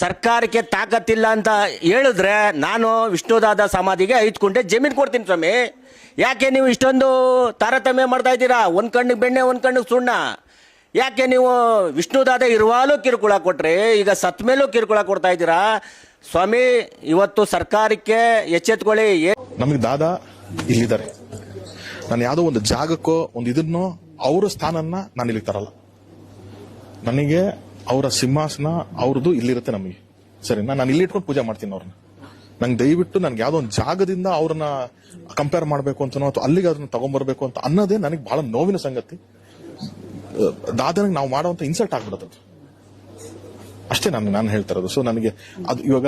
ಸರ್ಕಾರಕ್ಕೆ ತಾಕತ್ತಿಲ್ಲ ಅಂತ ಹೇಳಿದ್ರೆ ನಾನು ವಿಷ್ಣುದಾದ ಸಮಾಧಿಗೆ ಐದು ಕುಂಟೆ ಜಮೀನು ಕೊಡ್ತೀನಿ ಸ್ವಾಮಿ. ಯಾಕೆ ನೀವು ಇಷ್ಟೊಂದು ತಾರತಮ್ಯ ಮಾಡ್ತಾ ಇದ್ದೀರಾ? ಒಂದು ಕಣ್ಣಿಗೆ ಬೆಣ್ಣೆ, ಒಂದು ಕಣ್ಣಿಗೆ ಸುಣ್ಣ. ಯಾಕೆ ನೀವು ವಿಷ್ಣುದಾದ ಇರುವಾಗಲೂ ಕಿರುಕುಳ ಕೊಟ್ರಿ, ಈಗ ಸತ್ ಮೇಲೂ ಕಿರುಕುಳ ಕೊಡ್ತಾ ಇದ್ದೀರಾ? ಸ್ವಾಮಿ, ಇವತ್ತು ಸರ್ಕಾರಕ್ಕೆ ಎಚ್ಚೆತ್ಕೊಳ್ಳಿ. ನಮಗೆ ದಾದಾ ಇಲ್ಲಿದ್ದಾರೆ. ನಾನು ಯಾವುದೋ ಒಂದು ಜಾಗಕ್ಕೋ, ಒಂದು ಇದನ್ನೋ, ಅವರ ಸ್ಥಾನನ್ನ ನಾನು ಇಲ್ಲಿ ತರಲ್ಲ. ನನಗೆ ಅವರ ಸಿಂಹಾಸನ ಅವ್ರದ್ದು ಇಲ್ಲಿರುತ್ತೆ ನಮಗೆ. ಸರಿನಾ? ನಾನು ಇಲ್ಲಿ ಇಟ್ಕೊಂಡು ಪೂಜೆ ಮಾಡ್ತೀನಿ ಅವ್ರನ್ನ. ನಂಗೆ ದಯವಿಟ್ಟು ನನ್ಗೆ ಯಾವ್ದೋ ಒಂದು ಜಾಗದಿಂದ ಅವ್ರನ್ನ ಕಂಪೇರ್ ಮಾಡಬೇಕು ಅಂತನೋ ಅಥವಾ ಅಲ್ಲಿಗೆ ಅದನ್ನ ತಗೊಂಡ್ಬರ್ಬೇಕು ಅಂತ ಅನ್ನೋದೇ ನನಗೆ ಬಹಳ ನೋವಿನ ಸಂಗತಿ. ದಾದನಿಗೆ ನಾವು ಮಾಡುವಂತ ಇನ್ಸಲ್ಟ್ ಆಗ್ಬಿಡೋದು. ಅಷ್ಟೇ ನಾನು ನಾನು ಹೇಳ್ತಾ ಇರೋದು. ಸೊ ನನಗೆ ಅದು ಇವಾಗ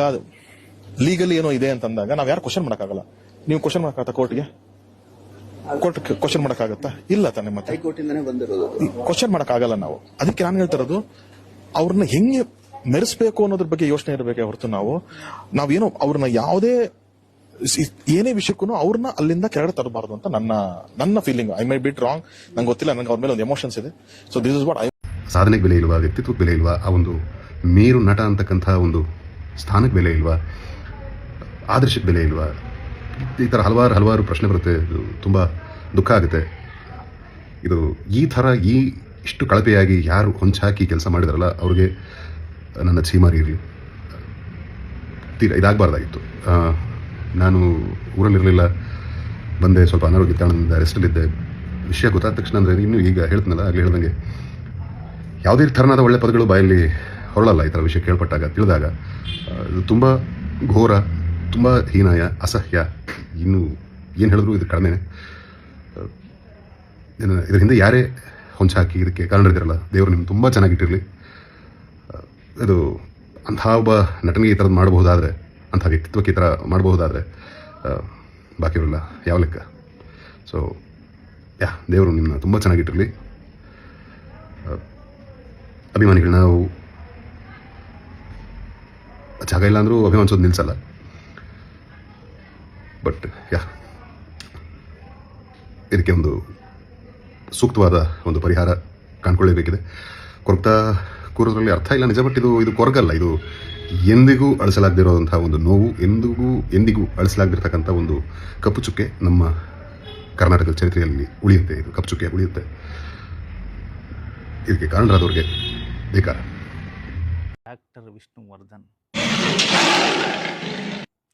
ಲೀಗಲಿ ಏನೋ ಇದೆ ಅಂತಂದಾಗ ನಾವು ಯಾರು ಕ್ವಶನ್ ಮಾಡಕ್ಕಾಗಲ್ಲ. ನೀವು ಕ್ವಶನ್ ಮಾಡಕ್ಕಾಗತ್ತಾ ಕೋರ್ಟ್ಗೆ ಕೋರ್ಟ್ ಕ್ವಶನ್ ಮಾಡಕ್ಕಾಗತ್ತಾ? ಇಲ್ಲ ತಾನೆ ಮತ್ತೆ. ಕ್ವಶನ್ ಮಾಡಕ್ಕಾಗಲ್ಲ ನಾವು. ಅದಕ್ಕೆ ನಾನು ಹೇಳ್ತಾ ಇರೋದು ಅವ್ರನ್ನ ಹೆಂಗೆ ಮೆರೆಸ್ಬೇಕು ಅನ್ನೋದ್ರ ಬಗ್ಗೆ ಯೋಚನೆ ಇರಬೇಕೆ ಹೊರತು ನಾವು. ನಾವೇನೋ ಅವ್ರನ್ನ ಯಾವುದೇ ಏನೇ ವಿಷಯಕ್ಕೂ ಅವ್ರನ್ನ ಅಲ್ಲಿಂದ ಕೆಳಗಡೆ ತರಬಾರ್ದು ಅಂತ ನನ್ನ ನನ್ನ feeling I might be wrong ನಂಗೆ ಗೊತ್ತಿಲ್ಲ, ನಂಗೆ ಅವ್ರ ಮೇಲೆ ಒಂದು ಎಮೋಷನ್ಸ್ ಇದೆ. So this is what I ಸಾಧನೆಗೆ ಬೆಲೆ ಇಲ್ವಾ, ವ್ಯಕ್ತಿತ್ವಕ್ಕೆ ಬೆಲೆ ಇಲ್ವಾ, ಆ ಒಂದು ಮೇರು ನಟ ಅಂತಕ್ಕಂಥ ಒಂದು ಸ್ಥಾನಕ್ಕೆ ಬೆಲೆ ಇಲ್ವಾ, ಆದರ್ಶಕ್ಕೆ ಬೆಲೆ ಇಲ್ವಾ? ಈ ಥರ ಹಲವಾರು ಹಲವಾರು ಪ್ರಶ್ನೆ ಬರುತ್ತೆ. ತುಂಬ ದುಃಖ ಆಗುತ್ತೆ. ಇದು ಈ ಥರ ಈ ಇಷ್ಟು ಕಳಪೆಯಾಗಿ ಯಾರು ಹೊಂಚಾಕಿ ಕೆಲಸ ಮಾಡಿದಾರಲ್ಲ, ಅವ್ರಿಗೆ ನನ್ನ ಛೀಮಾರಿ ಇರಲಿ. ತೀರ ಇದಾಗಬಾರ್ದಾಗಿತ್ತು. ನಾನು ಊರಲ್ಲಿರಲಿಲ್ಲ, ಬಂದೆ ಸ್ವಲ್ಪ ಅನಾರೋಗ್ಯ ಕಾರಣದಿಂದ ರೆಸ್ಟಲ್ಲಿದ್ದೆ ವಿಷಯ ಗೊತ್ತಾದ ತಕ್ಷಣ ಅಂದರೆ ಇನ್ನೂ ಈಗ ಹೇಳ್ತೀನಲ್ಲ, ಆಗಲಿ ಹೇಳ್ದಂಗೆ. ಯಾವುದೇ ಥರನಾದ ಒಳ್ಳೆ ಪದಗಳು ಬಾಯಲ್ಲಿ ಹೊರಳಲ್ಲ ಈ ಥರ ವಿಷಯ ಕೇಳ್ಪಟ್ಟಾಗ, ತಿಳಿದಾಗ. ಇದು ತುಂಬ ಘೋರ, ತುಂಬ ಹೀನಾಯ, ಅಸಹ್ಯ. ಇನ್ನು ಏನು ಹೇಳಿದ್ರು ಇದು ಕಡಿಮೆನೇ. ಇದರ ಹಿಂದೆ ಯಾರೇ ಹೊಂಚ ಹಾಕಿ ಇದಕ್ಕೆ ಇದ್ದಿರಲ್ಲ ದೇವರು ನಿಮ್ಗೆ ತುಂಬ ಚೆನ್ನಾಗಿಟ್ಟಿರಲಿ ಇದು ಅಂಥ ಒಬ್ಬ ನಟನೆಗೆ ಈ ಥರದ್ದು ಮಾಡಬಹುದಾದರೆ, ಅಂಥ ವ್ಯಕ್ತಿತ್ವಕ್ಕೆ ಈ ಥರ ಮಾಡಬಹುದಾದರೆ ಬಾಕಿಯವರೆಲ್ಲ ಯಾವ ಲೆಕ್ಕ? ಸೊ ಯಾ, ದೇವರು ನಿಮ್ಮನ್ನ ತುಂಬ ಚೆನ್ನಾಗಿಟ್ಟಿರಲಿ ಅಭಿಮಾನಿಗಳು ನಾವು ಜಾಗ ಇಲ್ಲ ಅಂದರೂ ಅಭಿಮಾನಿಸೋದು ನಿಲ್ಲಿಸಲ್ಲ ಬಟ್ ಯಾ, ಇದಕ್ಕೆ ಒಂದು ಸೂಕ್ತವಾದ ಒಂದು ಪರಿಹಾರ ಕಾಣ್ಕೊಳ್ಳೇಬೇಕಿದೆ. ಕೊರಗ್ತಾ ಕೂರೋದ್ರಲ್ಲಿ ಅರ್ಥ ಇಲ್ಲ ನಿಜ, ಬಟ್ ಇದು ಇದು ಕೊರಗಲ್ಲ. ಇದು ಎಂದಿಗೂ ಅಳಿಸಲಾಗದಿರೋಂಥ ಒಂದು ನೋವು, ಎಂದಿಗೂ ಎಂದಿಗೂ ಅಳಿಸಲಾಗದಿರ್ತಕ್ಕಂಥ ಒಂದು ಕಪ್ಪು ಚುಕ್ಕೆ ನಮ್ಮ ಕರ್ನಾಟಕದ ಚರಿತ್ರೆಯಲ್ಲಿ ಉಳಿಯುತ್ತೆ. ಇದು ಕಪ್ಪು ಚುಕ್ಕೆ ಉಳಿಯುತ್ತೆ. ಇದಕ್ಕೆ ಕಾರಣರಾದವ್ರಿಗೆ ಬೇಕಾರ. ಡಾಕ್ಟರ್ ವಿಷ್ಣುವರ್ಧನ್.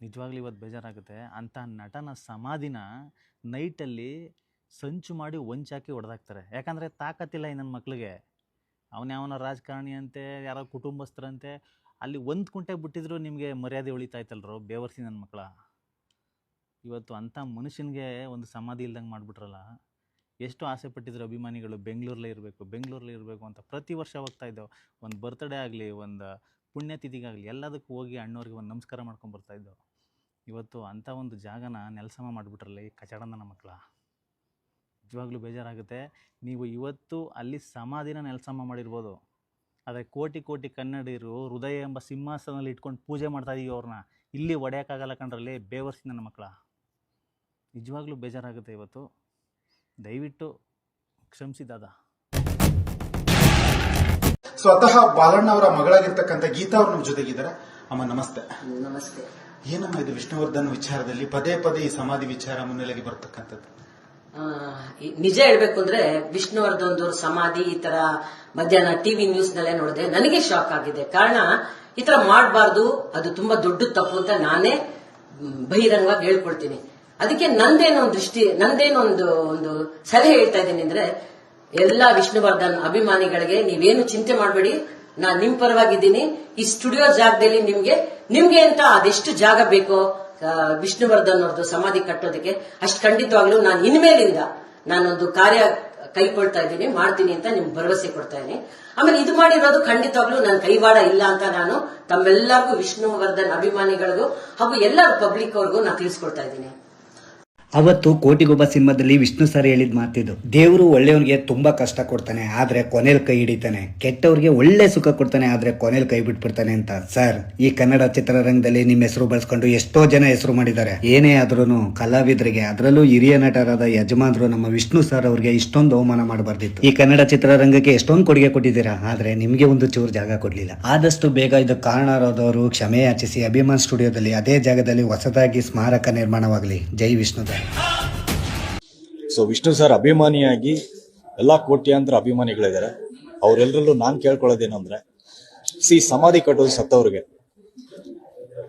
ನಿಜವಾಗ್ಲೂ ಇವತ್ತು ಬೇಜಾರಾಗುತ್ತೆ. ಅಂಥ ನಟನ ಸಮಾಧಿನ ನೈಟಲ್ಲಿ ಸಂಚು ಮಾಡಿ ವಂಚಾಕಿ ಹೊಡೆದಾಕ್ತಾರೆ ಯಾಕಂದರೆ ತಾಕತ್ತಿಲ್ಲ ಈ ನನ್ನ ಮಕ್ಳಿಗೆ. ಅವನ್ಯಾವನ ರಾಜಕಾರಣಿ ಅಂತೆ ಯಾರೋ ಕುಟುಂಬಸ್ಥರಂತೆ, ಅಲ್ಲಿ ಒಂದು ಕುಂಟೆ ಬಿಟ್ಟಿದ್ರು ನಿಮಗೆ ಮರ್ಯಾದೆ ಉಳಿತಾಯ್ತಲ್ರೋ? ಬೇವರ್ಸಿ ನನ್ನ ಮಕ್ಕಳ ಇವತ್ತು ಅಂಥ ಮನುಷ್ಯನಿಗೆ ಒಂದು ಸಮಾಧಿ ಇಲ್ದಂಗೆ ಮಾಡಿಬಿಟ್ರಲ್ಲ? ಎಷ್ಟು ಆಸೆ ಪಟ್ಟಿದ್ರು ಅಭಿಮಾನಿಗಳು ಬೆಂಗಳೂರಲ್ಲೇ ಇರಬೇಕು ಬೆಂಗಳೂರಲ್ಲೇ ಇರಬೇಕು ಅಂತ ಪ್ರತಿ ವರ್ಷ ಹೋಗ್ತಾ ಇದ್ದೆವು. ಒಂದು ಬರ್ತ್ಡೇ ಆಗಲಿ, ಒಂದು ಪುಣ್ಯತಿಥಿಗಾಗಲಿ ಎಲ್ಲದಕ್ಕೂ ಹೋಗಿ ಅಣ್ಣವ್ರಿಗೆ ಒಂದು ನಮಸ್ಕಾರ ಮಾಡ್ಕೊಂಡು ಬರ್ತಾ ಇದ್ದೆವು. ಇವತ್ತು ಅಂಥ ಒಂದು ಜಾಗನ ನೆಲಸಮ ಮಾಡಿಬಿಟ್ರಲ್ಲ ಈ ಕಚಡ ನನ್ನ ಮಕ್ಕಳ ನಿಜವಾಗ್ಲೂ ಬೇಜಾರಾಗುತ್ತೆ. ನೀವು ಇವತ್ತು ಅಲ್ಲಿ ಸಮಾಧಿನ ನೆಲಸಮ ಮಾಡಿರ್ಬೋದು. ಆದರೆ ಕೋಟಿ ಕೋಟಿ ಕನ್ನಡಿಗರು ಹೃದಯ ಎಂಬ ಸಿಂಹಾಸನದಲ್ಲಿ ಇಟ್ಕೊಂಡು ಪೂಜೆ ಮಾಡ್ತಾ ಇದೀವಿ ಅವ್ರನ್ನ. ಇಲ್ಲಿ ಒಡೆಯೋಕ್ಕಾಗಲ್ಲ ಕಣ್ರಲ್ಲಿ ಬೇವರ್ಸಿ ನನ್ನ ಮಕ್ಕಳ. ನಿಜವಾಗ್ಲೂ ಬೇಜಾರಾಗುತ್ತೆ ಇವತ್ತು. ದಯವಿಟ್ಟು ಕ್ಷಮಿಸಿ ದಾದಾ. ಸ್ವತಃ ಬಾಲಣ್ಣವರ ಮಗಳಾಗಿರ್ತಕ್ಕಂಥ ಗೀತಾ ಅವ್ರ ನಮ್ಮ ಜೊತೆಗಿದ್ದಾರೆ. ಅಮ್ಮ ನಮಸ್ತೆ. ನಮಸ್ತೆ. ಏನಮ್ಮ ಇದು ವಿಷ್ಣುವರ್ಧನ್ ವಿಚಾರದಲ್ಲಿ ಪದೇ ಪದೇ ಈ ಸಮಾಧಿ ವಿಚಾರ ಮುನ್ನೆಲೆಗೆ ಬರ್ತಕ್ಕಂಥದ್ದು? ನಿಜ ಹೇಳ್ಬೇಕು ಅಂದ್ರೆ ವಿಷ್ಣುವರ್ಧನ್ ಸಮಾಧಿ ಈ ತರ ಮಧ್ಯಾಹ್ನ ಟಿವಿ ನ್ಯೂಸ್ ನಲ್ಲೇ ನೋಡಿದೆ ನನಗೆ ಶಾಕ್ ಆಗಿದೆ. ಕಾರಣ, ಈ ತರ ಮಾಡಬಾರ್ದು, ಅದು ತುಂಬಾ ದೊಡ್ಡ ತಪ್ಪು ಅಂತ ನಾನೇ ಬಹಿರಂಗವಾಗಿ ಹೇಳ್ಕೊಳ್ತೀನಿ ಅದಕ್ಕೆ ನಂದೇನೋ ಒಂದು ದೃಷ್ಟಿ ನಂದೇನೊಂದು ಒಂದು ಒಂದು ಸಲಹೆ ಹೇಳ್ತಾ ಇದ್ದೀನಿ ಅಂದ್ರೆ, ಎಲ್ಲಾ ವಿಷ್ಣುವರ್ಧನ್ ಅಭಿಮಾನಿಗಳಿಗೆ ನೀವೇನು ಚಿಂತೆ ಮಾಡಬೇಡಿ, ನಾನ್ ನಿಮ್ ಪರವಾಗಿದ್ದೀನಿ, ಈ ಸ್ಟುಡಿಯೋ ಜಾಗದಲ್ಲಿ ನಿಮ್ಗೆ ನಿಮ್ಗೆ ಅಂತ ಅದೆಷ್ಟು ಜಾಗ ಬೇಕೋ ವಿಷ್ಣುವರ್ಧನ್ ಅವ್ರದ್ದು ಸಮಾಧಿ ಕಟ್ಟೋದಕ್ಕೆ ಅಷ್ಟು ಖಂಡಿತವಾಗ್ಲೂ ನಾನು ಇನ್ಮೇಲಿಂದ ನಾನೊಂದು ಕಾರ್ಯ ಕೈಕೊಳ್ತಾ ಇದ್ದೀನಿ, ಮಾಡ್ತೀನಿ ಅಂತ ನಿಮ್ಗೆ ಭರವಸೆ ಕೊಡ್ತಾ ಇದ್ದೀನಿ. ಆಮೇಲೆ ಇದು ಮಾಡಿರೋದು ಖಂಡಿತವಾಗ್ಲೂ ನನ್ನ ಕೈವಾಡ ಇಲ್ಲ ಅಂತ ನಾನು ತಮ್ಮೆಲ್ಲರಿಗೂ ವಿಷ್ಣುವರ್ಧನ್ ಅಭಿಮಾನಿಗಳಿಗೂ ಹಾಗೂ ಎಲ್ಲರೂ ಪಬ್ಲಿಕ್ ಅವ್ರಿಗೂ ನಾನು ತಿಳಿಸ್ಕೊಡ್ತಾ ಇದ್ದೀನಿ. ಅವತ್ತು ಕೋಟಿಗೊಬ್ಬ ಸಿನಿಮಾದಲ್ಲಿ ವಿಷ್ಣು ಸರ್ ಹೇಳಿದ ಮಾತಿದ್ದು ದೇವರು ಒಳ್ಳೆಯವನಿಗೆ ತುಂಬಾ ಕಷ್ಟ ಕೊಡ್ತಾನೆ, ಆದ್ರೆ ಕೊನೆಲ್ ಕೈ ಹಿಡಿತಾನೆ. ಕೆಟ್ಟವ್ರಿಗೆ ಒಳ್ಳೆ ಸುಖ ಕೊಡ್ತಾನೆ, ಆದ್ರೆ ಕೊನೆಲ್ ಕೈ ಬಿಟ್ಬಿಡ್ತಾನೆ ಅಂತ. ಸರ್, ಈ ಕನ್ನಡ ಚಿತ್ರರಂಗದಲ್ಲಿ ನಿಮ್ಮ ಹೆಸರು ಬಳಸ್ಕೊಂಡು ಎಷ್ಟೋ ಜನ ಹೆಸರು ಮಾಡಿದ್ದಾರೆ. ಏನೇ ಆದ್ರೂ ಕಲಾವಿದರಿಗೆ, ಅದರಲ್ಲೂ ಹಿರಿಯ ನಟರಾದ ಯಜಮಾನ್ರು ನಮ್ಮ ವಿಷ್ಣು ಸರ್ ಅವ್ರಿಗೆ ಇಷ್ಟೊಂದು ಅವಮಾನ ಮಾಡಬಾರ್ದಿತ್ತು. ಈ ಕನ್ನಡ ಚಿತ್ರರಂಗಕ್ಕೆ ಎಷ್ಟೊಂದು ಕೊಡುಗೆ ಕೊಟ್ಟಿದ್ದೀರಾ, ಆದ್ರೆ ನಿಮ್ಗೆ ಒಂದು ಚೂರು ಜಾಗ ಕೊಡ್ಲಿಲ್ಲ. ಆದಷ್ಟು ಬೇಗ ಇದು ಕಾರಣರಾದವರು ಕ್ಷಮೆ ಯಾಚಿಸಿ ಅಭಿಮಾನ್ ಸ್ಟುಡಿಯೋದಲ್ಲಿ ಅದೇ ಜಾಗದಲ್ಲಿ ಹೊಸದಾಗಿ ಸ್ಮಾರಕ ನಿರ್ಮಾಣವಾಗಲಿ. ಜೈ ವಿಷ್ಣುದಾಸ್ ಸೊ ವಿಷ್ಣು ಸರ್ ಅಭಿಮಾನಿಯಾಗಿ ಎಲ್ಲ ಕೋಟ್ಯಾಂತರ ಅಭಿಮಾನಿಗಳಿದ್ದಾರೆ. ಅವರೆಲ್ಲರಲ್ಲೂ ನಾನು ಕೇಳ್ಕೊಳ್ಳೋದೇನು ಅಂದ್ರೆ ಸಿ, ಸಮಾಧಿ ಕಟ್ಟೋದು ಸತ್ತವ್ರಿಗೆ.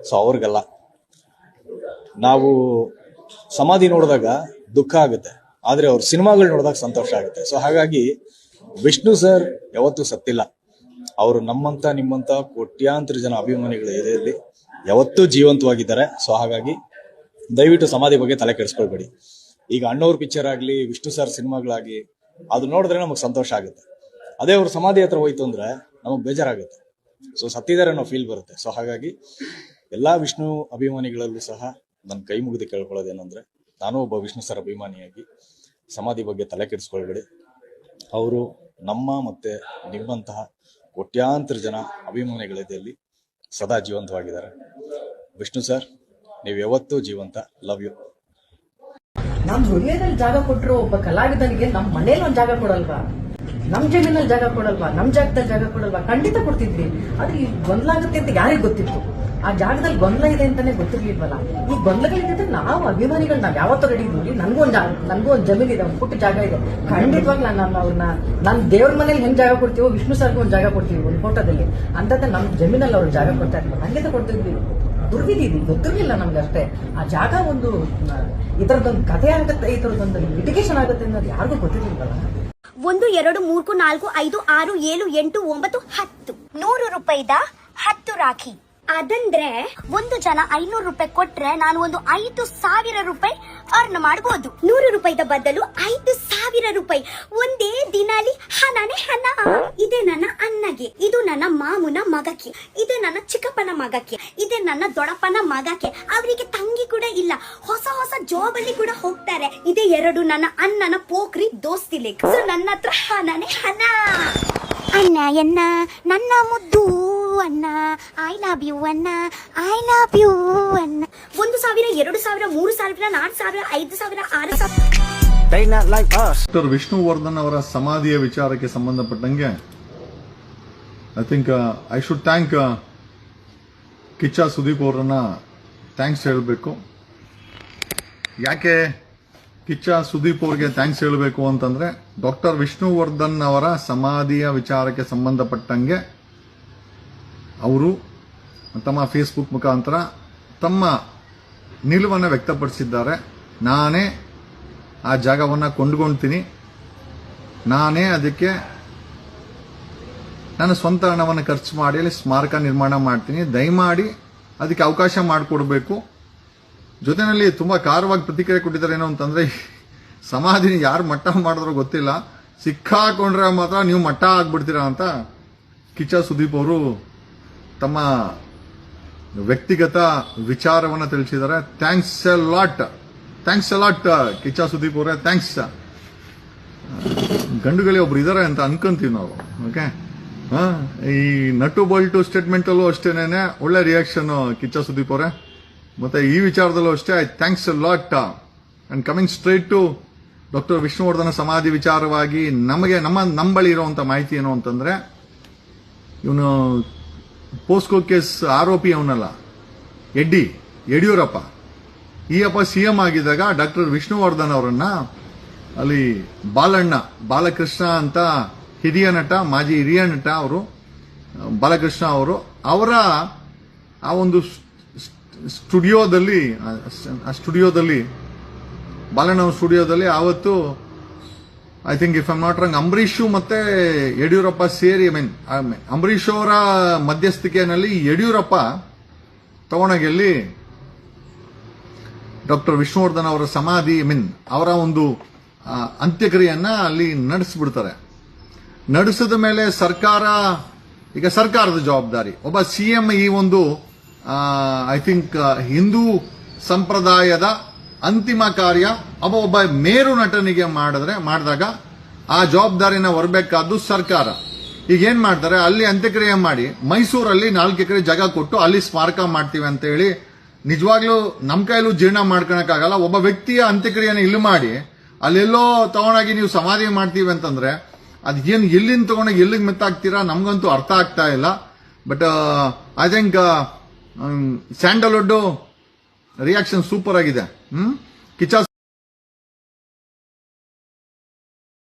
ಸೊ ಅವ್ರಿಗೆಲ್ಲ. ನಾವು ಸಮಾಧಿ ನೋಡಿದಾಗ ದುಃಖ ಆಗುತ್ತೆ. ಆದರೆ ಅವ್ರ ಸಿನಿಮಾಗಳು ನೋಡಿದಾಗ ಸಂತೋಷ ಆಗುತ್ತೆ. ಸೊ ಹಾಗಾಗಿ ವಿಷ್ಣು ಸರ್ ಯಾವತ್ತೂ ಸತ್ತಿಲ್ಲ. ಅವರು ನಮ್ಮಂತ, ನಿಮ್ಮಂತ ಕೋಟ್ಯಾಂತರ ಜನ ಅಭಿಮಾನಿಗಳ ಎದೆಯಲ್ಲಿ ಯಾವತ್ತೂ ಜೀವಂತವಾಗಿದ್ದಾರೆ. ಸೊ ಹಾಗಾಗಿ ದಯವಿಟ್ಟು ಸಮಾಧಿ ಬಗ್ಗೆ ತಲೆ ಕೆಡಿಸ್ಕೊಳ್ಬೇಡಿ. ಈಗ ಅಣ್ಣವ್ರ ಪಿಕ್ಚರ್ ಆಗಲಿ, ವಿಷ್ಣು ಸರ್ ಸಿನಿಮಾಗಳಾಗಿ ಅದು ನೋಡಿದ್ರೆ ನಮಗೆ ಸಂತೋಷ ಆಗುತ್ತೆ. ಅದೇ ಅವ್ರ ಸಮಾಧಿ ಹತ್ರ ಹೋಯ್ತು ಅಂದ್ರೆ ನಮಗೆ ಬೇಜಾರಾಗುತ್ತೆ. ಸೊ ಸತ್ತಿದ್ದಾರೆ ಅನ್ನೋ ಫೀಲ್ ಬರುತ್ತೆ. ಸೊ ಹಾಗಾಗಿ ಎಲ್ಲಾ ವಿಷ್ಣು ಅಭಿಮಾನಿಗಳಲ್ಲೂ ಸಹ ನನ್ನ ಕೈ ಮುಗಿದು ಕೇಳ್ಕೊಳ್ಳೋದೇನಂದ್ರೆ, ನಾನು ಒಬ್ಬ ವಿಷ್ಣು ಸರ್ ಅಭಿಮಾನಿಯಾಗಿ ಸಮಾಧಿ ಬಗ್ಗೆ ತಲೆ ಕೆಡಿಸ್ಕೊಳ್ಬೇಡಿ. ಅವರು ನಮ್ಮ ಮತ್ತೆ ನಿಮ್ಮಂತಹ ಕೋಟ್ಯಾಂತರ ಜನ ಅಭಿಮಾನಿಗಳಿದಲ್ಲಿ ಸದಾ ಜೀವಂತವಾಗಿದ್ದಾರೆ. ವಿಷ್ಣು ಸರ್ ನೀವು ಯಾವತ್ತೂ ಜೀವಂತ ಲವ್ ಯು ನಮ್ ಹೃದಯದಲ್ಲಿ ಜಾಗ ಕೊಟ್ಟರು ಒಬ್ಬ ಕಲಾವಿದನಿಗೆ ನಮ್ಮ ಮನೇಲಿ ಒಂದ್ ಜಾಗ ಕೊಡಲ್ವಾ? ನಮ್ ಜಮೀನಲ್ಲಿ ಜಾಗ ಕೊಡಲ್ವಾ? ನಮ್ ಜಾಗದಲ್ಲಿ ಜಾಗ ಕೊಡಲ್ವಾ? ಖಂಡಿತ ಕೊಡ್ತಿದ್ವಿ. ಆದ್ರೆ ಈ ಗೊಂದಲ ಆಗುತ್ತೆ ಅಂತ ಯಾರಿಗ್ ಗೊತ್ತಿತ್ತು. ಆ ಜಾಗದಲ್ಲಿ ಗೊಂದಲ ಇದೆ ಅಂತಾನೆ ಗೊತ್ತಿರ್ಲಿಲ್ವಲ್ಲ? ಈ ಗೊಂದಲಗಳಿದ್ರೆ ನಾವು ಅಭಿಮಾನಿಗಳು, ನಾವ್ ಯಾವತ್ತೂ ರೆಡಿ ಇದ್ವಿ ನನ್ಗೂ ಒಂದ್ ನನ್ಗೂ ಒಂದ್ ಜಮೀನ್ ಇದೆ, ಒಂದ್ ಪುಟ್ಟ ಜಾಗ ಇದೆ. ಖಂಡಿತವಾಗ್ಲೂ ನಾನು ಅವ್ರನ್ನ ನನ್ ದೇವ್ರ ಮನೇಲಿ ಹೆಂಗ್ ಜಾಗ ಕೊಡ್ತೀವೋ, ವಿಷ್ಣು ಸರ್ಗೂ ಒಂದ್ ಜಾಗ ಕೊಡ್ತೀವಿ ಒಂದ್ ಫೋಟೋದಲ್ಲಿ. ಅಂತ ನಮ್ ಜಮೀನಲ್ಲಿ ಅವ್ರ ಜಾಗ ಕೊಡ್ತಾ ಇರ್ತಾರೆ. ಖಂಡಿತ ಕೊಡ್ತಿದ್ವಿ. ದುರ್ವಿಧಿ ಗೊತ್ತಿರಲಿಲ್ಲ ನಮ್ಗೆ ಅಷ್ಟೇ. ಆ ಜಾಗ ಒಂದು ಇದರದೊಂದು ಕಥೆ ಆಗುತ್ತೆ ಈ ತರದೊಂದು ಲಿಟಿಗೇಷನ್ ಆಗುತ್ತೆ ಅನ್ನೋದು ಯಾರಿಗೂ ಗೊತ್ತಿರಲಿಲ್ಲ. ಒಂದು, ಎರಡು, ಮೂರು, ನಾಲ್ಕು, ಐದು, ಆರು, ಏಳು, ಎಂಟು, ಒಂಬತ್ತು, ಹತ್ತು. ನೂರು ರೂಪಾಯಿದ ಹತ್ತು ರಾಖಿ. ಅದಂದ್ರೆ ಒಂದು ಜನ ಐನೂರು ರೂಪಾಯಿ ಕೊಟ್ರೆ ನಾನು ಒಂದು ಐದು ಸಾವಿರ ರೂಪಾಯಿ ಅರ್ನ್ ಮಾಡಬಹುದು ನೂರು ರೂಪಾಯಿದ ಬದಲು ಐದು ಸಾವಿರ ರೂಪಾಯಿ. ಒಂದೇ ದಿನಾಲಿ ಹಣನೇ ಹಣ. ಇದೆ ನನ್ನ ಅಣ್ಣಗೆ. ಇದು ನನ್ನ ಮಾಮುನ ಮಗಕ್ಕೆ. ಇದೆ ನನ್ನ ಚಿಕ್ಕಪ್ಪನ ಮಗಕ್ಕೆ. ಇದೆ ನನ್ನ ದೊಡ್ಡಪ್ಪನ ಮಗಕ್ಕೆ. ಅವರಿಗೆ ತಂಗಿ ಕೂಡ ಇಲ್ಲ. ಹೊಸ ಹೊಸ ಜಾಬ್ ಅಲ್ಲಿ ಕೂಡ ಹೋಗ್ತಾರೆ. ಇದೆ ಎರಡು ನನ್ನ ಅಣ್ಣನ ಪೋಖ್ರಿ ದೋಸ್ತಿ ಸೊ ನನ್ನ ಹತ್ರ ಹಣನೇ ಹಣ. ಅಣ್ಣ ಎನ್ನ ನನ್ನ ಮುದ್ದು ಅಣ್ಣ ಐ ಲವ್ ಯು ಅಣ್ಣ ಐ ಲವ್ ಯು ಅಣ್ಣ ಒಂದು ಸಾವಿರ ಎರಡು ಸಾವಿರ ಮೂರು ಸಾವಿರ ನಾಲ್ಕು ಸಾವಿರ ಐದು ಸಾವಿರ ಆರು ಸಾವಿರ. ಡಾಕ್ಟರ್ ವಿಷ್ಣುವರ್ಧನ್ ಅವರ ಸಮಾಧಿಯ ವಿಚಾರಕ್ಕೆ ಸಂಬಂಧಪಟ್ಟಂಗೆ I think I should thank Kichcha Sudeep ಅವರನ್ನ ಥ್ಯಾಂಕ್ಸ್ ಹೇಳಬೇಕು. ಯಾಕೆ ಕಿಚ್ಚ ಸುದೀಪ್ ಅವರಿಗೆ ಥ್ಯಾಂಕ್ಸ್ ಹೇಳಬೇಕು ಅಂತಂದ್ರೆ ಡಾಕ್ಟರ್ ವಿಷ್ಣುವರ್ಧನ್ ಅವರ ಸಮಾಧಿಯ ವಿಚಾರಕ್ಕೆ ಸಂಬಂಧಪಟ್ಟಂಗೆ ಅವರು ತಮ್ಮ ಫೇಸ್ಬುಕ್ ಮುಖಾಂತರ ತಮ್ಮ ನಿಲುವನ್ನು ವ್ಯಕ್ತಪಡಿಸಿದ್ದಾರೆ. ನಾನೇ ಆ ಜಾಗವನ್ನು ಕೊಂಡ್ಕೊಳ್ತೀನಿ ನಾನೇ ಅದಕ್ಕೆ ನಾನು ಸ್ವಂತ ಹಣವನ್ನು ಖರ್ಚು ಮಾಡಿ ಅಲ್ಲಿ ಸ್ಮಾರಕ ನಿರ್ಮಾಣ ಮಾಡ್ತೀನಿ. ದಯಮಾಡಿ ಅದಕ್ಕೆ ಅವಕಾಶ ಮಾಡಿಕೊಡ್ಬೇಕು. ಜೊತೆಯಲ್ಲಿ ತುಂಬ ಖಾರವಾಗಿ ಪ್ರತಿಕ್ರಿಯೆ ಕೊಟ್ಟಿದ್ದಾರೆ. ಏನು ಅಂತಂದ್ರೆ, ಸಮಾಧಿನ ಯಾರು ಮಟ್ಟ ಮಾಡಿದ್ರೋ ಗೊತ್ತಿಲ್ಲ. ಸಿಕ್ಕಾಕೊಂಡ್ರೆ ಮಾತ್ರ ನೀವು ಮಟ್ಟ ಆಗ್ಬಿಡ್ತೀರಾ ಅಂತ ಕಿಚ್ಚ ಸುದೀಪ್ ಅವರು ತಮ್ಮ ವ್ಯಕ್ತಿಗತ ವಿಚಾರವನ್ನ ತಿಳಿಸಿದ್ದಾರೆ. Thanks a lot thanks a lot Kichcha Sudeep ಅವರೇ. ಥ್ಯಾಂಕ್ಸ್ ಗಂಡುಗಳೇ ಒಬ್ರು ಇದಾರೆ ಅಂತ ಅನ್ಕೊಂತೀವಿ ನಾವು. ಓಕೆ ಈ ನಟು ಬಲ್ಟು ಸ್ಟೇಟ್ಮೆಂಟ್ ಅಲ್ಲೂ ಅಷ್ಟೇನೆ ಒಳ್ಳೆ ರಿಯಾಕ್ಷನ್ ಕಿಚ್ಚ ಸುದೀಪ್ ಅವರೇ. ಮತ್ತೆ ಈ ವಿಚಾರದಲ್ಲೂ ಅಷ್ಟೇ I thanks a lot and coming straight to doctor Vishnuvardhana ಸಮಾಧಿ ವಿಚಾರವಾಗಿ ನಮಗೆ ನಮ್ಮ ನಂಬಳಿ ಬಳಿ ಇರುವಂತ ಮಾಹಿತಿ ಏನು ಅಂತಂದ್ರೆ, ಇವನು ಪೋಸ್ಕೋ ಕೇಸ್ ಆರೋಪಿ ಅವನಲ್ಲ. ಎಡ್ಡಿ, ಯಡಿಯೂರಪ್ಪ. ಈ ಅಪ್ಪ ಸಿಎಂ ಆಗಿದ್ದಾಗ ಡಾಕ್ಟರ್ ವಿಷ್ಣುವರ್ಧನ್ ಅವರನ್ನ ಅಲ್ಲಿ ಬಾಲಣ್ಣ, ಬಾಲಕೃಷ್ಣ ಅಂತ ಹಿರಿಯ ನಟ, ಮಾಜಿ ಹಿರಿಯ ನಟ ಅವರು, ಬಾಲಕೃಷ್ಣ ಅವರು, ಅವರ ಆ ಒಂದು ಸ್ಟುಡಿಯೋದಲ್ಲಿ ಸ್ಟುಡಿಯೋದಲ್ಲಿ, ಬಾಲಣ್ಣ ಸ್ಟುಡಿಯೋದಲ್ಲಿ ಆವತ್ತು I think if I'm not wrong Ambareesh ಮತ್ತೆ ಯಡಿಯೂರಪ್ಪ ಸೇರಿ ಐ ಮೀನ್ ಅಂಬರೀಷ್ ಅವರ ಮಧ್ಯಸ್ಥಿಕೆಯಲ್ಲಿ ಯಡಿಯೂರಪ್ಪ ತಗೊಂಡೋಗಿ ಡಾಕ್ಟರ್ ವಿಷ್ಣುವರ್ಧನ್ ಅವರ ಸಮಾಧಿ ಐ ಮೀನ್ ಅವರ ಒಂದು ಅಂತ್ಯಕ್ರಿಯೆಯನ್ನ ಅಲ್ಲಿ ನಡೆಸಿಬಿಡ್ತಾರೆ. ನಡೆಸಿದ ಮೇಲೆ ಸರ್ಕಾರ, ಈಗ ಸರ್ಕಾರದ ಜವಾಬ್ದಾರಿ. ಒಬ್ಬ ಸಿಎಂ ಈ ಒಂದು ಐ ಥಿಂಕ್ ಹಿಂದೂ ಸಂಪ್ರದಾಯದ ಅಂತಿಮ ಕಾರ್ಯ. ಒಬ್ಬ ಒಬ್ಬ ಮೇರು ನಟನಿಗೆ ಮಾಡಿದ್ರೆ, ಮಾಡಿದಾಗ ಆ ಜವಾಬ್ದಾರಿನ ಹೊರಬೇಕಾದ್ದು ಸರ್ಕಾರ. ಈಗ ಏನ್ ಮಾಡ್ತಾರೆ? ಅಲ್ಲಿ ಅಂತ್ಯಕ್ರಿಯೆ ಮಾಡಿ, ಮೈಸೂರಲ್ಲಿ ನಾಲ್ಕು ಎಕರೆ ಜಾಗ ಕೊಟ್ಟು ಅಲ್ಲಿ ಸ್ಮಾರಕ ಮಾಡ್ತೀವಿ ಅಂತ ಹೇಳಿ ನಿಜವಾಗ್ಲೂ ನಮ್ಮ ಕೈಲೂ ಜೀರ್ಣ ಮಾಡ್ಕೊಳಕ್ಕಾಗಲ್ಲ. ಒಬ್ಬ ವ್ಯಕ್ತಿಯ ಅಂತ್ಯಕ್ರಿಯೆನ ಇಲ್ಲಿ ಮಾಡಿ, ಅಲ್ಲೆಲ್ಲೋ ತಗೊಂಡಾಗಿ ನೀವು ಸಮಾಧಿ ಮಾಡ್ತೀವಿ ಅಂತಂದ್ರೆ ಅದ್ ಏನ್ ಎಲ್ಲಿಂದ ತಗೊಂಡಾಗ ಎಲ್ಲಿಗೆ ಮೆತ್ತಾಗ್ತೀರಾ? ನಮಗಂತೂ ಅರ್ಥ ಆಗ್ತಾ ಇಲ್ಲ. But I think Sandalwood reaction super ಆಗಿದೆ. ಹ್ಮ್ ಕಿಚ್ಚ